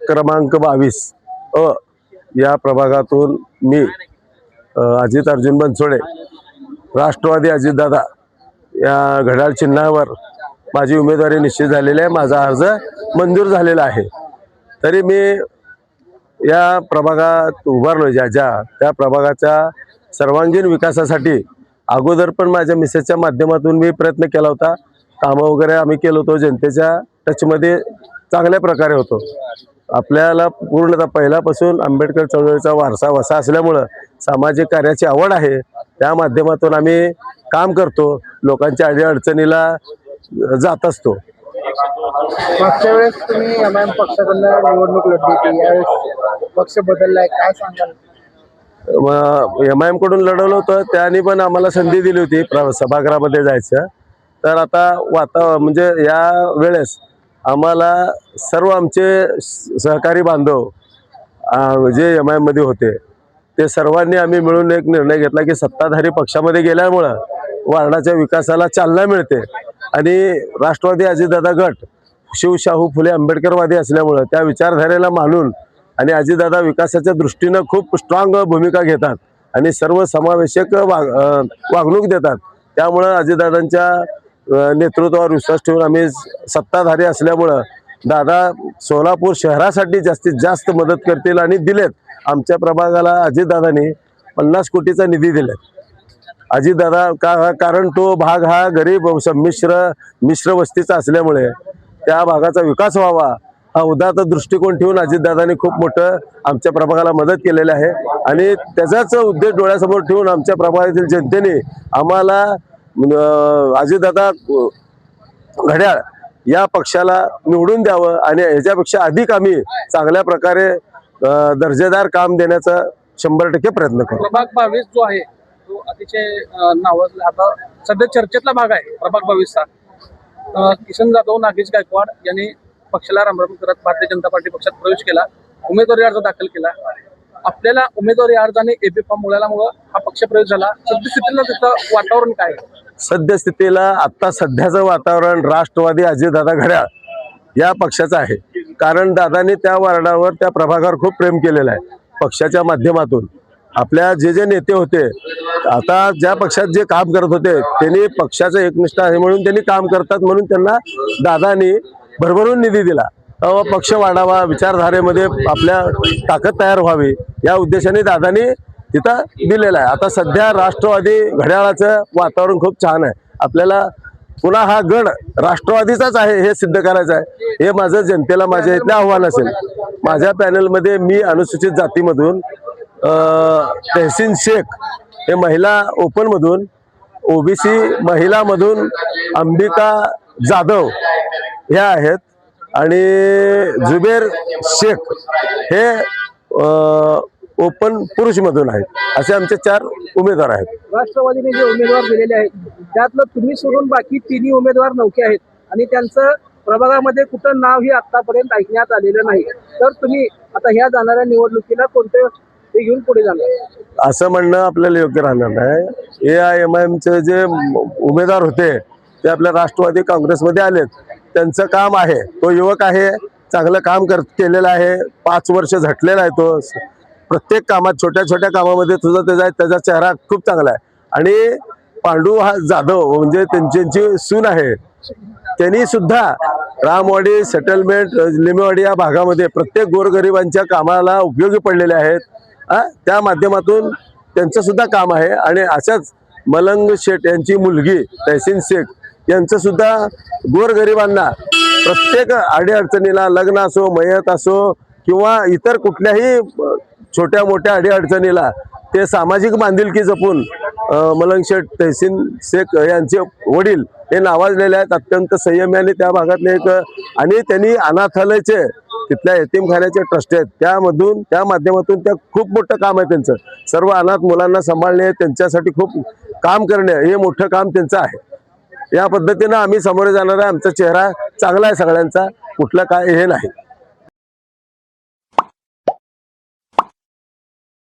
क्रमांक बावीस. अ या प्रभागातून मी अजित अर्जुन बनसोडे राष्ट्रवादी अजितदादा या घड्याळ चिन्हावर माझी उमेदवारी निश्चित झालेली आहे. माझा अर्ज मंजूर झालेला आहे. तरी मी या प्रभागात उभारलो ज्या ज्या त्या प्रभागाच्या सर्वांगीण विकासासाठी अगोदर पण माझ्या मिसेसच्या माध्यमातून मी प्रयत्न केला होता. कामं वगैरे आम्ही केलो होतो. जनतेच्या टचमध्ये चांगल्या प्रकारे होतो. आपल्याला पूर्णतः पहिल्यापासून आंबेडकर चळवळीचा वारसा वसा असल्यामुळं सामाजिक कार्याची आवड आहे. त्या माध्यमातून आम्ही काम करतो. लोकांच्या अडीअडचणीला जात असतो. मागच्या वेळेस तुम्ही एम आय एम पक्षाकडनं निवडणूक लढली होती. यावेळेस पक्ष बदललाय. काय सांगाल? एम आय एमकडून लढवलं होतं. त्यांनी पण आम्हाला संधी दिली होती. सभागृहामध्ये जायचं. तर आता वाता म्हणजे या वेळेस आम्हाला सर्व आमचे स- सहकारी बांधव जे एम आय होते ते सर्वांनी आम्ही मिळून एक निर्णय घेतला की सत्ताधारी पक्षामध्ये गेल्यामुळं वार्डाच्या विकासाला चालना मिळते. आणि राष्ट्रवादी अजितदादा गट शिवशाहू फुले आंबेडकरवादी असल्यामुळं त्या विचारधारेला मानून आणि अजितदादा विकासाच्या दृष्टीनं खूप स्ट्रॉंग भूमिका घेतात आणि सर्व समावेशक वाग वागणूक देतात. त्यामुळं अजितदादांच्या नेतृत्वावर विश्वास ठेवून आम्ही सत्ताधारी असल्यामुळं दादा सोलापूर शहरासाठी जास्तीत जास्त मदत करतील आणि दिलेत. आमच्या प्रभागाला अजितदादांनी पन्नास कोटीचा निधी दिलाय अजितदादा का कारण तो भाग हा गरीब संमिश्र मिश्र वस्तीचा असल्यामुळे त्या भागाचा विकास व्हावा हा उदात्त दृष्टिकोन ठेवून अजितदादांनी खूप मोठं आमच्या प्रभागाला मदत केलेली आहे. आणि त्याचाच उद्देश डोळ्यासमोर ठेवून आमच्या प्रभागातील जनतेने आम्हाला म्हणजे, अजितदादा घड्याळ या पक्षाला निवडून द्यावं आणि ह्याच्यापेक्षा अधिक आम्ही चांगल्या प्रकारे दर्जेदार काम देण्याचा शंभर टक्के प्रयत्न करू. प्रभाग बावीस जो आहे तो अतिशय नावाजला आता सध्या चर्चेतला भाग आहे प्रभाग बावीसचा. किशन किसन जाधव नागेश गायकवाड यांनी पक्षाला रामराम करत भारतीय जनता पार्टी पक्षात प्रवेश केला. उमेदवारी अर्ज दाखल केला. आपल्याला उमेदवारी अर्ज आणि एबी फॉर्म मुळाल्यामुळं हा पक्षप्रवेश झाला. सद्यस्थितीला तिथं वातावरण काय? सद्यस्थितीला आता सध्याचं वातावरण राष्ट्रवादी अजितदादा घड्याळ या पक्षाचं आहे. कारण दादांनी त्या वार्डावर त्या प्रभागावर खूप प्रेम केलेलं आहे. पक्षाच्या माध्यमातून. आपल्या जे जे नेते होते आता ज्या पक्षात जे काम करत होते त्यांनी पक्षाचं एकनिष्ठ आहे म्हणून त्यांनी काम करतात म्हणून त्यांना दादानी भरभरून निधी दिला. पक्ष वाढावा विचारधारेमध्ये आपल्या ताकद तयार व्हावी या उद्देशाने दादानी तिथं दिलेलं आहे. आता सध्या राष्ट्रवादी घड्याळाचं वातावरण खूप छान आहे. आपल्याला पुन्हा हा गड राष्ट्रवादीचाच आहे हे सिद्ध करायचं आहे. हे माझं जनतेला माझ्या इथलं आव्हान असेल. माझ्या पॅनलमध्ये मी अनुसूचित जातीमधून तहसीन शेख हे महिला ओपनमधून ओबीसी महिलामधून अंबिका जाधव ह्या आहेत. आणि जुबेर शेख हे ओपन पुरुषमधून आहेत. असे आमचे चार उमेदवार आहेत. राष्ट्रवादीने जे उमेदवार दिलेले आहेत त्यातलं तुम्ही सोडून बाकी तिन्ही उमेदवार नौके आहेत. आणि त्यांचं प्रभागामध्ये कुठं नाव ही आतापर्यंत ऐकण्यात आलेलं नाही. तर तुम्ही आता ह्या जाणाऱ्या निवडणुकीला कोणते हे घेऊन पुढे जाणार? असं म्हणणं आपल्याला योग्य राहणार नाही. ए आय एम आय एमचे जे उमेदवार होते ते आपल्या राष्ट्रवादी काँग्रेसमध्ये आलेत. त्यांचं काम आहे. तो युवक आहे चांगलं काम कर केलेलं आहे. पाच वर्ष झटलेला आहे तो. प्रत्येक कामात छोट्या छोट्या कामामध्ये तुझा त्याचा त्याचा चेहरा खूप चांगला आहे. आणि पांडू हा जाधव म्हणजे त्यांची सून आहे. त्यांनी सुद्धा रामवाडी सेटलमेंट लिमेवाडी या भागामध्ये प्रत्येक गोरगरिबांच्या कामाला उपयोगी पडलेले आहेत. त्या माध्यमातून त्यांचं सुद्धा काम आहे. आणि अशाच मलंग शेठ यांची मुलगी तहसीन शेख यांचं सुद्धा गोरगरिबांना प्रत्येक अडीअडचणीला लग्न असो मयत असो किंवा इतर कुठल्याही छोट्या मोठ्या अडीअडचणीला ते सामाजिक बांधिलकी जपून मलंगशेठ तहसीन शेख यांचे वडील हे नावाजलेले आहेत अत्यंत संयमी आणि त्या भागातले एक आणि त्यांनी अनाथालयचे तिथल्या यतीमखान्याचे ट्रस्ट आहेत. त्यामधून त्या माध्यमातून त्या खूप मोठं काम आहे त्यांचं. सर्व अनाथ मुलांना सांभाळणे त्यांच्यासाठी खूप काम करणे हे मोठं काम त्यांचं आहे. या पद्धतीनं आम्ही समोर जाणार आहे आमचा चेहरा चांगला आहे सगळ्यांचा कुठलं काय हे नाही.